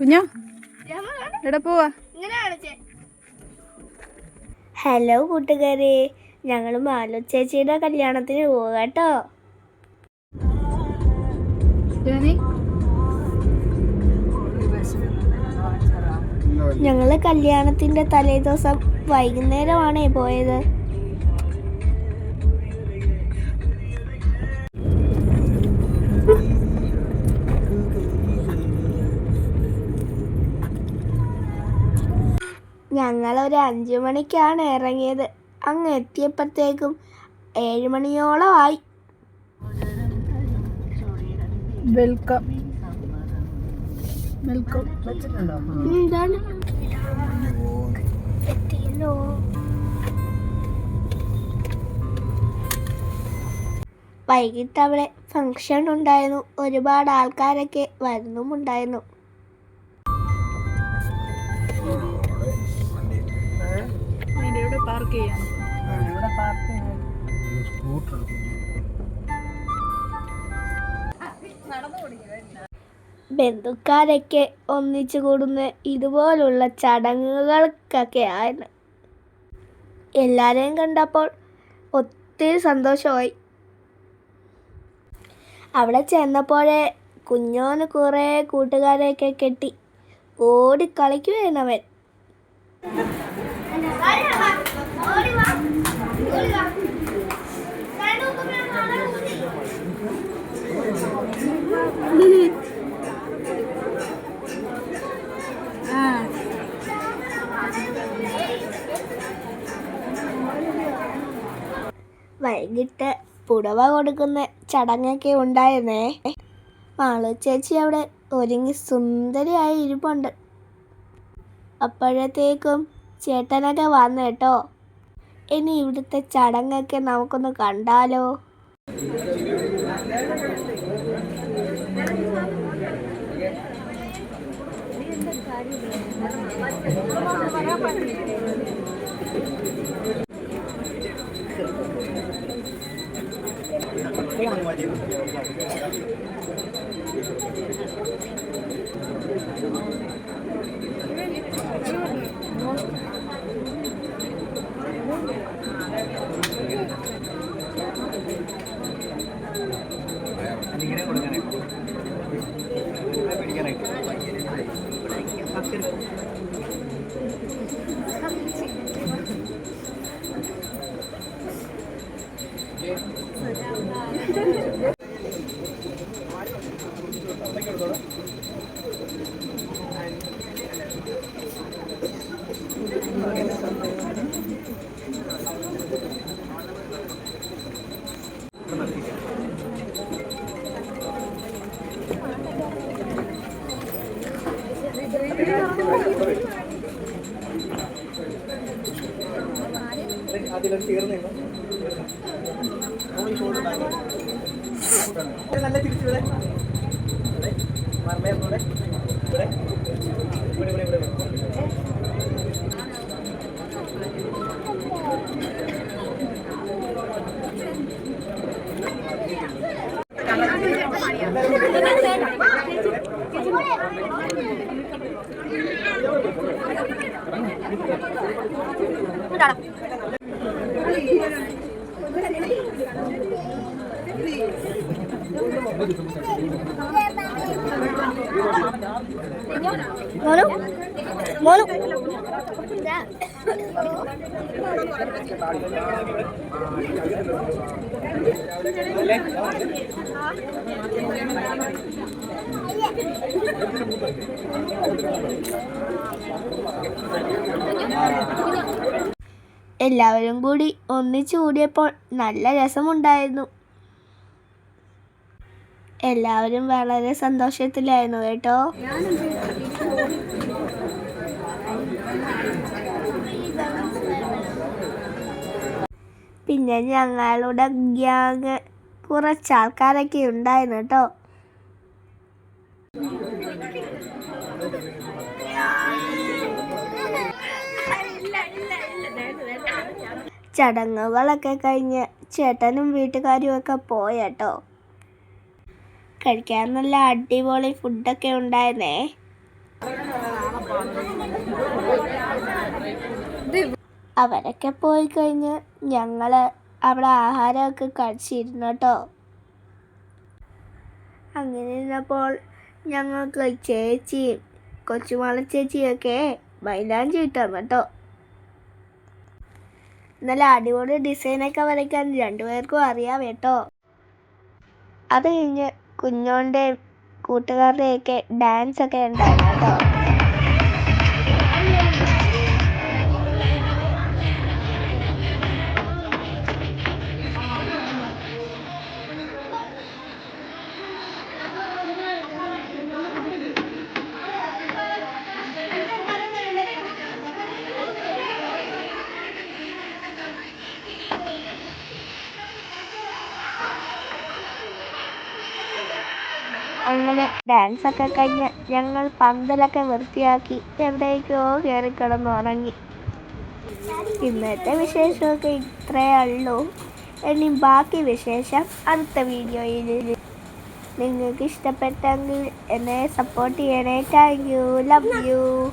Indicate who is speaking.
Speaker 1: കുഞ്ഞോ? എവിടെ പോവാ.
Speaker 2: ഹലോ കൂട്ടുകാരെ. ഞങ്ങൾ മാലു ചേച്ചിയുടെ കല്യാണത്തിന് പോവുക കേട്ടോ. ഞങ്ങൾ കല്യാണത്തിന്റെ തലേദിവസം വൈകുന്നേരമാണേ പോയത്. ഞങ്ങൾ ഒരു അഞ്ചു മണിക്കാണ് ഇറങ്ങിയത്. അങ്ങ് എത്തിയപ്പോഴത്തേക്കും ഏഴ് മണിയോളമായി
Speaker 1: വെൽക്കം. വെൽക്കം.
Speaker 2: എന്താണ് എത്തിയല്ലോ. വൈകിട്ട് അവിടെ ഫങ്ഷൻ ഉണ്ടായിരുന്നു. ഒരുപാട് ആൾക്കാരൊക്കെ വരുന്നുമുണ്ടായിരുന്നു.
Speaker 1: ഇവിടെ പാർക്ക് ചെയ്യാം
Speaker 2: ബന്ധുക്കാരൊക്കെ ഒന്നിച്ചു കൂടുന്ന ഇതുപോലുള്ള ചടങ്ങുകൾക്കൊക്കെ ആയിരുന്നു. എല്ലാവരെയും കണ്ടപ്പോൾ ഒത്തിരി സന്തോഷമായി. അവിടെ ചെന്നപ്പോഴേ കുഞ്ഞോന് കുറേ കൂട്ടുകാരെയൊക്കെ കെട്ടി ഓടി കളിക്കുവായിരുന്നു അവൻ. വൈകിട്ട് പുടവ കൊടുക്കുന്ന ചടങ്ങൊക്കെ ഉണ്ടായിരുന്നേ. മാളു ചേച്ചി അവിടെ ഒരുങ്ങി സുന്ദരിയായി ഇരിപ്പുണ്ട്. അപ്പോഴത്തേക്കും ചേട്ടനൊക്കെ വന്നു കേട്ടോ. ഇനി ഇവിടുത്തെ ചടങ്ങൊക്കെ നമുക്കൊന്ന് കണ്ടാലോ?
Speaker 3: Thank തിരിച്ചു ഇവിടെ മറന്നേ ഇവിടെ തിരിച്ചു ഇവിടെ. ഇവിടെ ഇവിടെ
Speaker 2: മോനു? മോനു? എല്ലാവരും കൂടി ഒന്നിച്ചു കൂടിയപ്പോൾ നല്ല രസമുണ്ടായിരുന്നു. എല്ലാവരും വളരെ സന്തോഷത്തിലായിരുന്നു കേട്ടോ. പിന്നെ ഞങ്ങളുടെ ഗ്യാങ് കുറച്ച് ആൾക്കാരൊക്കെ ഉണ്ടായിരുന്നു കേട്ടോ. ചടങ്ങുകളൊക്കെ കഴിഞ്ഞ് ചേട്ടനും വീട്ടുകാരും ഒക്കെ പോയട്ടോ കഴിക്കാൻ നല്ല അടിപൊളി ഫുഡൊക്കെ ഉണ്ടായിരുന്നേ. അവരൊക്കെ പോയി കഴിഞ്ഞ് ഞങ്ങൾ അവിടെ ആഹാരമൊക്കെ കഴിച്ചിരുന്നു കേട്ടോ. അങ്ങനെ ഇരുന്നപ്പോൾ ഞങ്ങൾക്ക് ചേച്ചിയും കൊച്ചുമാള ചേച്ചിയൊക്കെ മൈലാഞ്ചി ഇട്ട് കേട്ടോ. നല്ല അടിപൊളി ഡിസൈനൊക്കെ വരയ്ക്കാൻ രണ്ടുപേർക്കും അറിയാം കേട്ടോ. അത് കഴിഞ്ഞ് കുഞ്ഞോന്റെയും കൂട്ടുകാരുടെയൊക്കെ ഡാൻസ് ഒക്കെ ഉണ്ടായിരുന്നു കേട്ടോ. അങ്ങനെ ഡാൻസ് ഒക്കെ കഴിഞ്ഞ് ഞങ്ങൾ പന്തലൊക്കെ വൃത്തിയാക്കി എവിടേക്കോ കയറി കിടന്നുറങ്ങി. ഇന്നത്തെ വിശേഷമൊക്കെ ഇത്രയേ ഉള്ളൂ. ഇനി ബാക്കി വിശേഷം അടുത്ത വീഡിയോയിൽ നിങ്ങൾക്ക് ഇഷ്ടപ്പെട്ടെങ്കിൽ എന്നെ സപ്പോർട്ട് ചെയ്യണേ. Thank you love you